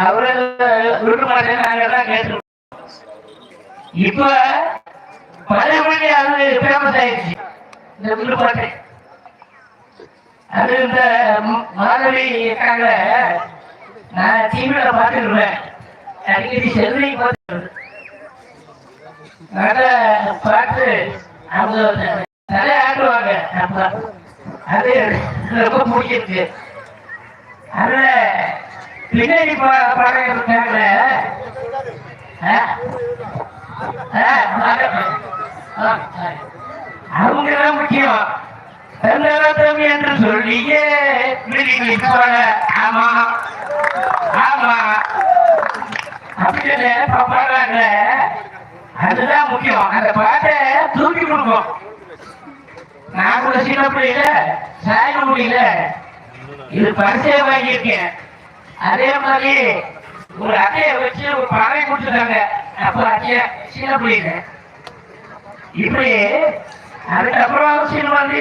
அவரு விட்டு மாட்டேன் நாங்க தான் கேட்டுருக்கோம். இப்ப பழையபடி அது ஃபேமஸ் ஆயிடுச்சு இந்த வில்லுப்பாட்டு அது இந்த ம- இருக்காங்க. நான் டிவியில பார்த்துருவேன் அடிக்கடி செல்வி பார்த்து நல்ல பாட்டு அவங்க நிறைய ஆடுவாங்க நம்ம அது ரொம்ப பிடிச்சிருக்கு. அதுல பின்னாடி பா- ஆ? ஆ, ஆ, அவங்க தான் முக்கியம். தன்னரத்தம் என்று சொல்லியே விழிக்கு போல ஆமா. ஆமா. அப்படின்னு பாடுறாங்க அதுதான் முக்கியம். அந்த பாட்டை தூக்கி கொடுக்கும். நான் கூட சின்ன பிள்ளையில முடியல இது பரிசைய வாங்கியிருக்கேன். அதே மாதிரி ஒரு அட்டையை வச்சு ஒரு பறவை கொடுத்துருக்காங்க அப்ப அட்டைய சின்ன பிள்ளைங்க. இப்படி அதுக்கப்புறம் சினிமா வந்து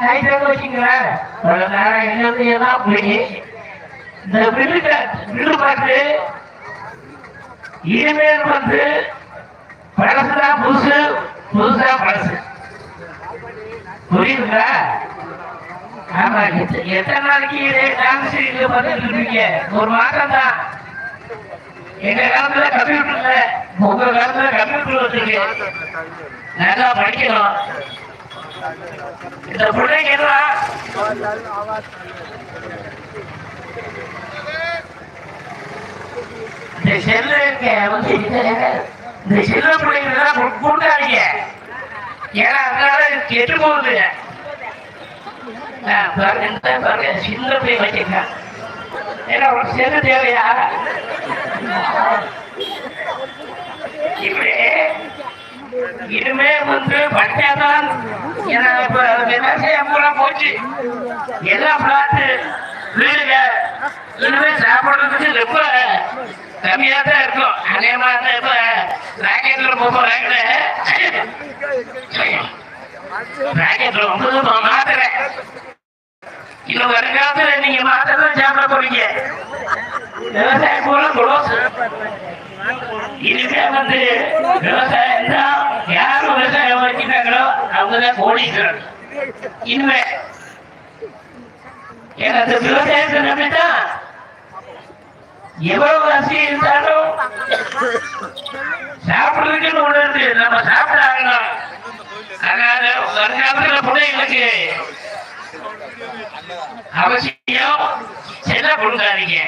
ஹைட்ராக வச்சுங்களேன் நேரம் எங்களுக்கு எல்லாம் போய் இந்த வில்லு வில்லு பாட்டு இனிமேல் வந்து பழசுதான் புதுசு புதுசா பழசு. புரியுதுங்களா? ஆமா எத்தனை நாளைக்கு இதே டான்ஸ் இது பார்த்துட்டு இருக்கீங்க ஒரு மாதம் தான் எங்க காலத்துல கம்ப்யூட்டர் இல்ல. உங்க காலத்துல கம்ப்யூட்டர் வச்சிருக்கு நல்லா படிக்கணும். இந்த பிள்ளைங்க எல்லாம் இந்த செல்லு இருக்க வந்து இந்த- செல்ல பிள்ளைங்க எல்லாம் ஏன்னா அதனால கெட்டு போகுது பாருங்க சின்ன ஏன்னா ஒரு செல்லு தேவையா? இப்படி இனிமே வந்து படிச்சாதான் ஏன்னா இப்ப விவசாயம் பூரா போச்சு. எல்லாம் பிளாட்டு வீடுங்க. இனிமே சாப்பிடுறதுக்கு ரொம்ப கம்மியா தான் இருக்கும். அதே மாதிரி இப்ப ராக்கெட்ல போறாங்க ராக்கெட்ல ரொம்ப மாத்துறேன் இன்னும் வருங்காலத்துல நீங்க மாத்திரம் சாப்பிட போறீங்க விவசாயம் போல குளோஸ் இனிமே வந்து விவசாயம் தான் யார் விவசாயம் வச்சுட்டாங்களோ அவங்கதான் தான் கோடீஸ்வரன் இனிமே எனக்கு விவசாயத்தை நம்பிதான் எவ்வளவு வசதி இருந்தாலும் சாப்பிடுறதுக்குன்னு ஒண்ணு இருக்கு. நம்ம ஆகணும் அதனால வருங்காலத்துல பிள்ளைங்களுக்கு அவசியம் செல்ல கொடுக்காதீங்க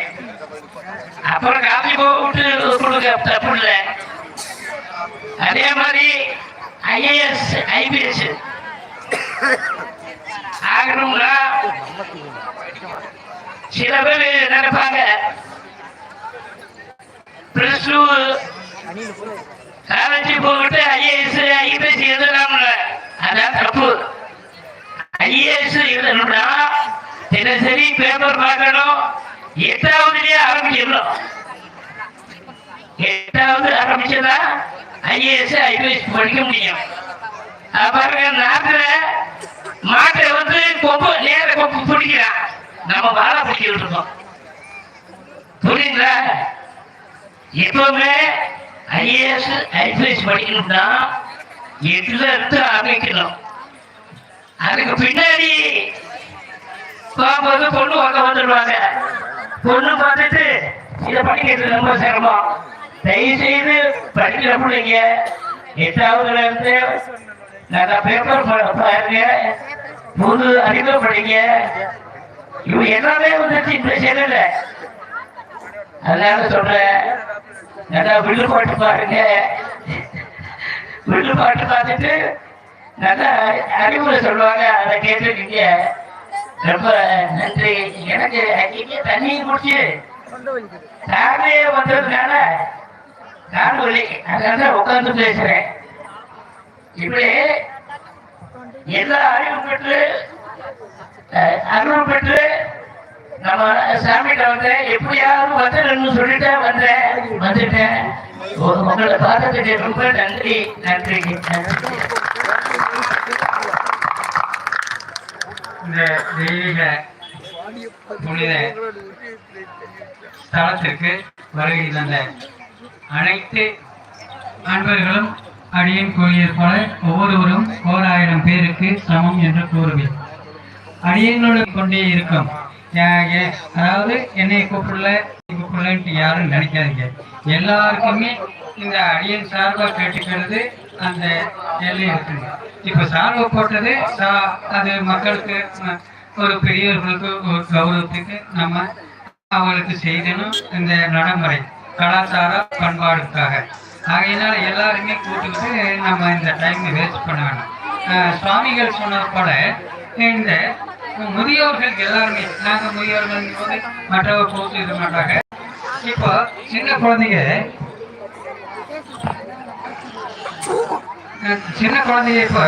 அப்புறம் காப்பி போட்டு கொடுக்க தப்பு இல்லை அதே மாதிரி ஐஏஎஸ் ஐபிஎஸ் ஆகணும்னா சில பேர் நினைப்பாங்க பிளஸ் டூ காலேஜ் போட்டு ஐஏஎஸ் ஐபிஎஸ் எழுதலாம்ல அதான் தப்பு. ஐஏஎஸ் எழுதணும்னா தினசரி பேப்பர் பார்க்கணும். எட்டாவதுலயே ஆரம்பிச்சிடணும் எட்டாவது ஆரம்பிச்சதா? ஐஏஎஸ் ஐபிஎஸ் படிக்க முடியும். பாருங்க நாட்டுல மாட்டை வந்து கொம்பு நேர கொம்பு பிடிக்கிறான். நம்ம வாழை பிடிக்கிட்டு இருக்கோம். புரியுங்களா எப்பவுமே ஐஏஎஸ் ஐபிஎஸ் படிக்கணும்னா எதுல இருந்து ஆரம்பிக்கணும். அதுக்கு பின்னாடி போகும்போது பொண்ணு வாங்க வந்துடுவாங்க பொண்ணு பார்த்துட்டு இதை படிக்கிறது ரொம்ப சிரமம். தயவு செய்து படிக்கிற பிள்ளைங்க எட்டாவதுல இருந்து நல்லா பேப்பர் பாருங்க. புது அறிவு படிங்க. இவங்க எல்லாமே வந்துச்சு இந்த சேனல்ல. அதனால சொல்றேன். நல்லா விழுப்பாட்டு பாருங்க. வில்லு பாட்டு பார்த்துட்டு நல்லா அறிவுரை சொல்லுவாங்க அதை கேட்டுருக்கீங்க ரொம்ப நன்றி. எனக்கு அங்கே தண்ணி குடிச்சு நானே வந்ததுனால நான் வலி அதனால உட்காந்து பேசுறேன். இப்படி எல்லா அறிவு பெற்று அருள் பெற்று நம்ம சாமிகிட்ட வந்தேன். எப்படியாவது வந்துடணும்னு சொல்லிட்டு வந்தேன். வந்துட்டேன். உ- பார்த்ததுக்கு ரொம்ப நன்றி நன்றி. இந்த தெய்வீக புனித ஸ்தலத்திற்கு வருகை தந்த அனைத்து அன்பர்களும் அடியேன் கூறியது போல ஒவ்வொருவரும் ஓர் ஆயிரம் பேருக்கு சமம் என்று கூறுவேன். அடியேனோடு கொண்டே இருக்கும். அதாவது என்னை கூப்பிடல கூப்பிடலன்ட்டு யாரும் நினைக்காதீங்க எல்லாருக்குமே இந்த அடியன் சார்பாக கேட்டுக்கிறது அந்த எல்லை இருக்குங்க இப்போ சார்பு போட்டது சா- அது மக்களுக்கு ஒரு பெரியவர்களுக்கு ஒரு கௌரவத்துக்கு நம்ம அவங்களுக்கு செய்யணும் இந்த நடைமுறை கலாச்சார பண்பாடுக்காக. ஆகையினால எல்லாருமே கூட்டுக்கிட்டு நம்ம இந்த டைம் வேஸ்ட் பண்ண வேண்டாம் சுவாமிகள் சொன்னது போல இந்த முதியோர்கள் எல்லாருமே நாங்கள் முதியோர்கள் போது மற்றவர் போட்டு இருக்க மாட்டாங்க. இப்போ சின்ன குழந்தைங்க. சின்ன குழந்தைங்க இப்போ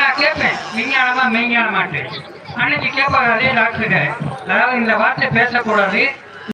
நான் கேட்பேன் விஞ்ஞானமா மெய்ஞானமாட்டு அன்னைக்கு கேட்பாங்க அதே டாக்டருக்கு அதாவது இந்த வார்த்தை பேசக்கூடாது.